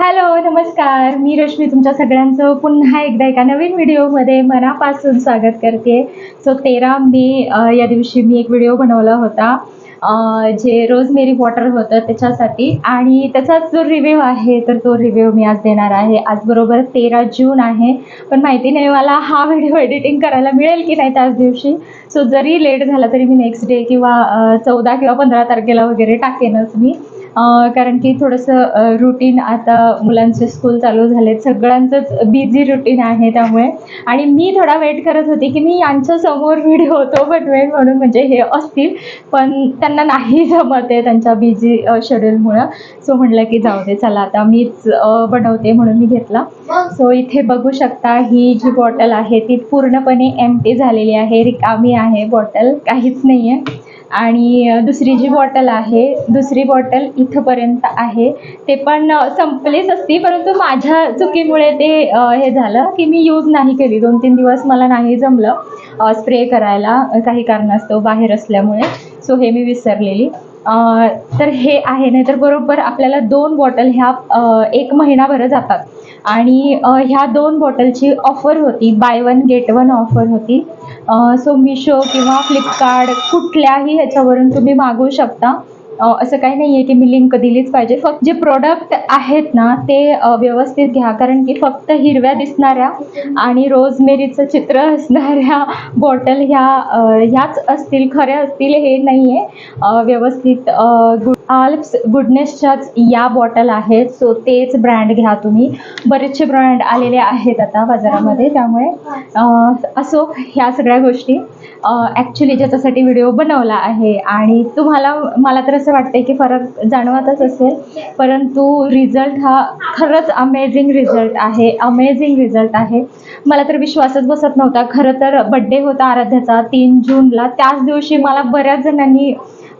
Hello नमस्कार. मी रश्मी तुमच्या सगळ्यांचं पुन्हा एकदा एका नवीन व्हिडिओमध्ये मनापासून स्वागत करते. सो तेरा मे या दिवशी मी एक व्हिडिओ बनवला होता. जे जे रोजमेरी वॉटर होतं त्याच्यासाठी. आणि त्याचाच जो रिव्ह्यू आहे तर तो रिव्ह्यू मी आज देणार आहे. आज बरोबर तेरा जून आहे. पण माहिती नाही मला हा व्हिडिओ एडिटिंग करायला मिळेल की नाही त्याच दिवशी. सो जरी लेट झाला तरी मी नेक्स्ट डे किंवा चौदा किंवा पंधरा तारखेला वगैरे टाकेनच मी. कारण की थोडंसं रुटीन आता मुलांचे स्कूल चालू झालेत. सगळ्यांचंच बिझी रुटीन आहे त्यामुळे. आणि मी थोडा वेट करत होते की मी यांच्या समोर व्हिडिओ तो बनवेन म्हणून म्हणजे हे असतील. पण त्यांना नाही जमत आहे त्यांच्या बिझी शेड्यूलमुळं सो म्हटलं की जाऊ दे चला आता मीच बनवते म्हणून मी घेतला. सो इथे बघू शकता ही जी बॉटल आहे ती पूर्णपणे एम्प्टी झालेली आहे. रिकामी आहे बॉटल काहीच नाही आहे आणि दुसरी जी बॉटल आहे दुसरी बॉटल इथंपर्यंत आहे. ते पण संपलीच असती परंतु माझ्या चुकीमुळे ते हे झालं की मी यूज नाही केली. दोन तीन दिवस मला नाही जमलं स्प्रे करायला. काही कारणास्तव बाहेर असल्यामुळे सो हे मी विसरलेली. तर हे आहे नाही तर बरोबर आपल्याला दोन बॉटल ह्या एक महिनाभर जातात. आणि ह्या दोन बॉटलची ऑफर होती buy one get one offer होती. सो मिशो किंवा फ्लिपकार्ट कुठल्याही ह्याच्यावरून तुम्ही मागवू शकता. असं काही नाही आहे की मी लिंक दिलीच पाहिजे. फक्त जे प्रोडक्ट आहेत ना ते व्यवस्थित घ्या. कारण की फक्त हिरव्या दिसणाऱ्या आणि रोजमेरीचं चित्र असणाऱ्या बॉटल ह्या ह्याच असतील खऱ्या असतील हे नाही आहे व्यवस्थित गुड आल्प्स गुडनेसच्याच या बॉटल आहेत. सो तेच ब्रँड घ्या तुम्ही. बरेचसे ब्रँड आलेले आहेत आता बाजारामध्ये. त्यामुळे असो ह्या सगळ्या गोष्टी. ॲक्च्युली ज्याच्यासाठी व्हिडिओ बनवला आहे. आणि तुम्हाला मला तर असं असं वाटतंय की फरक जाणवतच असेल. परंतु रिझल्ट हा खरंच अमेझिंग रिझल्ट आहे. अमेझिंग रिझल्ट आहे. मला तर विश्वासच बसत नव्हता. खरं तर बड्डे होता आराध्याचा तीन जूनला. त्याच दिवशी मला बऱ्याच जणांनी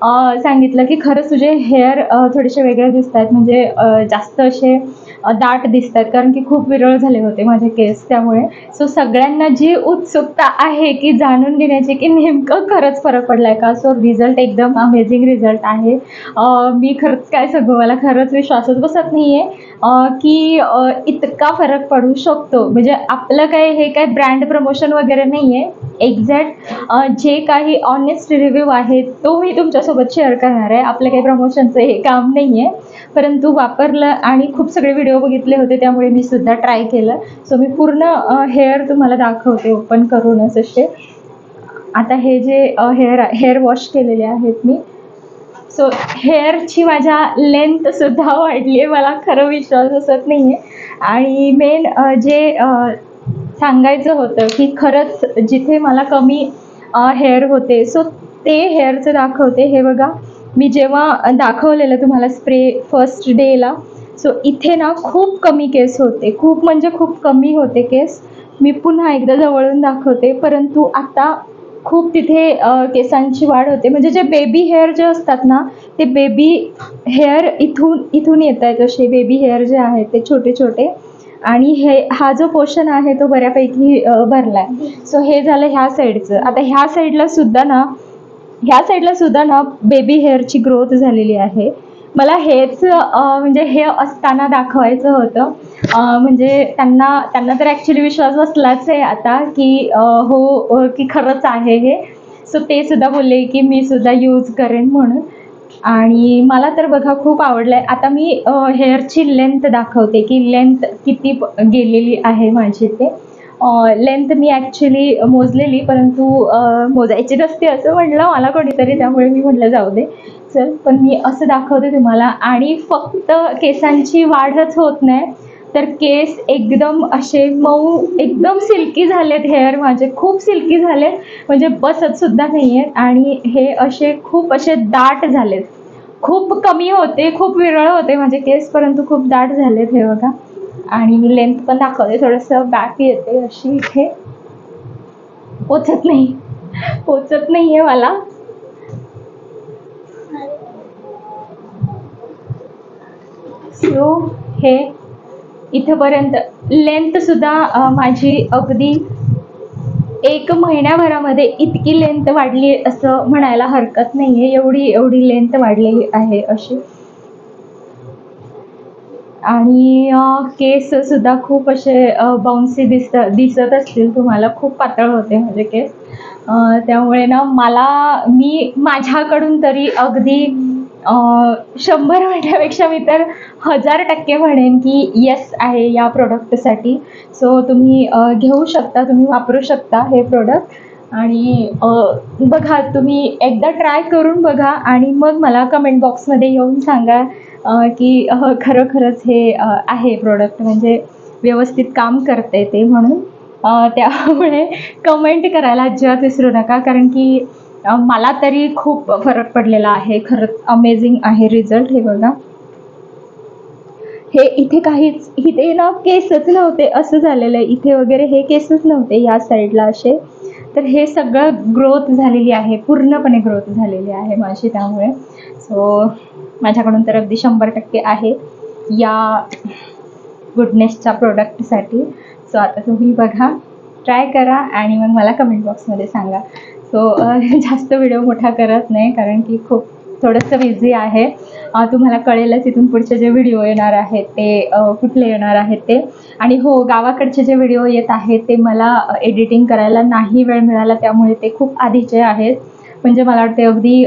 सांगितलं की खरंच तुझे हेअर थोडेसे वेगळे दिसत आहेत. म्हणजे जास्त असे दाट दिसत आहेत. कारण की खूप विरळ झाले होते माझे केस त्यामुळे. सो सगळ्यांना जी उत्सुकता आहे की जाणून घेण्याची की नेमकं खरंच फरक पडलाय का? सो रिझल्ट एकदम अमेझिंग रिझल्ट आहे. मी खरंच काय सांगू? मला खरंच विश्वासच बसत नाही आहे की इतका फरक पडू शकतो. म्हणजे आपलं काय हे काय ब्रँड प्रमोशन वगैरे नाही आहे एक्झॅक्ट जे काही ऑनेस्ट रिव्ह्यू आहे तो मी तुमच्या तुमच्यासोबत शेअर करणार आहे. आपलं काही प्रमोशनचं हे काम नाही आहे परंतु वापरलं आणि खूप सगळे व्हिडिओ बघितले होते त्यामुळे मी सुद्धा ट्राय केलं. सो मी पूर्ण हेअर तुम्हाला दाखवते. ओपन करूनच असे आता हे जे हेअर हेअर वॉश केलेले आहेत मी. सो हेअरची माझ्या लेंथसुद्धा वाढली आहे मला खरं विश्वास बसत नाही आहे आणि मेन जे सांगायचं होतं की खरंच जिथे मला कमी हेअर होते सो ते हेअरचं दाखवते. हे बघा मी जेव्हा दाखवलेलं तुम्हाला स्प्रे फर्स्ट डेला सो इथे ना खूप कमी केस होते. खूप म्हणजे खूप कमी होते केस. मी पुन्हा एकदा जवळून दाखवते परंतु आता खूप तिथे केसांची वाढ होते. म्हणजे जे बेबी हेअर जे असतात ना ते बेबी हेअर इथून इथून येत आहेत. असे बेबी हेअर जे आहेत ते छोटे छोटे. आणि हे हा जो पोर्शन आहे तो बऱ्यापैकी भरला आहे सो हे झालं ह्या साईडचं आता ह्या साईडला सुद्धा ना ह्या साईडला सुद्धा ना बेबी हेअरची ग्रोथ झालेली आहे. मला हेच म्हणजे हे असताना दाखवायचं होतं. म्हणजे त्यांना त्यांना तर ॲक्च्युली विश्वास बसलाच आहे आता की हो की खरंच आहे हे. सो ते सुद्धा बोलले की मी सुद्धा यूज करेन म्हणून. आणि मला तर बघा खूप आवडलं आहे आता मी हेअरची लेंथ दाखवते की लेंथ किती गेलेली आहे माझी ते. लेंथ मी ॲक्च्युली मोजलेली परंतु मोजायची नसते असं म्हटलं मला कोणीतरी त्यामुळे मी म्हटलं जाऊ दे. चल पण मी असं दाखवते तुम्हाला. आणि फक्त केसांची वाढच होत नाही तर केस एकदम असे मऊ एकदम सिल्की झालेत. हेअर माझे खूप सिल्की झालेत. म्हणजे बसतसुद्धा नाही आहेत आणि हे असे खूप असे दाट झालेत. खूप कमी होते खूप विरळ होते माझे केस परंतु खूप दाट झालेत हे बघा. आणि मी लेंथ पण दाखवते. थोडंसं बॅक येते अशी इथे. पोचत नाही. पोचत नाही आहे मला. सो हे इथंपर्यंत. लेंथसुद्धा सुद्धा माझी अगदी एक महिन्याभरामध्ये इतकी लेंथ वाढली असं म्हणायला हरकत नाही आहे एवढी एवढी लेंथ वाढलेली आहे अशी. आणि केससुद्धा केस सुद्धा खूप असे बाउन्सी दिसत दिसत असतील. तुम्हाला खूप पातळ होते माझे केस. त्यामुळे ना मला मी माझ्याकडून तरी अगदी शंभर म्हणण्यापेक्षा मी तर हजार टक्के म्हणेन की येस आहे या प्रोडक्टसाठी सो तुम्ही घेऊ शकता तुम्ही वापरू शकता हे प्रोडक्ट आणि बघा तुम्ही एकदा ट्राय करून बघा आणि मग मला कमेंट बॉक्समध्ये येऊन सांगा की खरोखरच हे आहे प्रोडक्ट म्हणजे व्यवस्थित काम करते ते म्हणून. त्यामुळे कमेंट करायला अजिबात विसरू नका. कारण की मला तरी खूप फरक पडलेला आहे. खरंच अमेझिंग आहे रिझल्ट हे बघा. हे इथे काहीच इथे ना केसच नव्हते. असं झालेलं आहे. इथे वगैरे हे केसच नव्हते या साईडला असे. तर हे सगळं ग्रोथ झालेली आहे. पूर्णपणे ग्रोथ झालेली आहे माझी त्यामुळे. सो माझ्याकडून तर अगदी शंभर टक्के आहे. या गुडनेसच्या प्रोडक्टसाठी सो आता तुम्ही बघा. ट्राय करा आणि मग मला कमेंट बॉक्समध्ये सांगा. सो जास्त व्हिडिओ मोठा करत नाही कारण की खूप थोडंसं बिझी आहे. तुम्हाला कळेलच इथून पुढचे जे व्हिडिओ येणार आहेत ते कुठले येणार आहेत ते. आणि हो गावाकडचे जे व्हिडिओ येत आहेत ते मला एडिटिंग करायला नाही वेळ मिळाला त्यामुळे ते खूप आधीचे आहेत. म्हणजे मला वाटते अगदी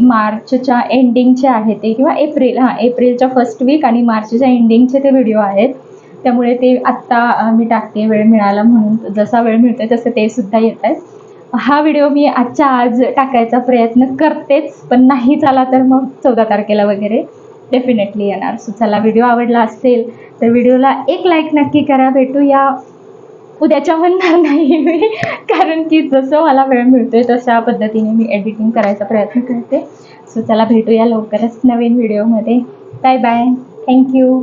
मार्चच्या एंडिंगचे आहे ते किंवा एप्रिल हां एप्रिलच्या फर्स्ट वीक आणि मार्चच्या एंडिंगचे ते व्हिडिओ आहेत. त्यामुळे ते आत्ता मी टाकते वेळ मिळाला म्हणून. जसा वेळ मिळतोय तसं ते सुद्धा येत आहेत. हा व्हिडिओ मी आजच्या आज टाकायचा प्रयत्न करतेच पण नाही झाला तर मग चौदा तारखेला वगैरे डेफिनेटली येणार. सो चला व्हिडिओ आवडला असेल तर व्हिडिओला एक लाईक नक्की करा. भेटूया. उद्याच्या म्हणणार नाही मी. कारण की जसं मला वेळ मिळतोय तशा पद्धतीने मी एडिटिंग करायचा प्रयत्न करते. सो चला भेटूया लवकरच नवीन व्हिडिओमध्ये बाय बाय थँक्यू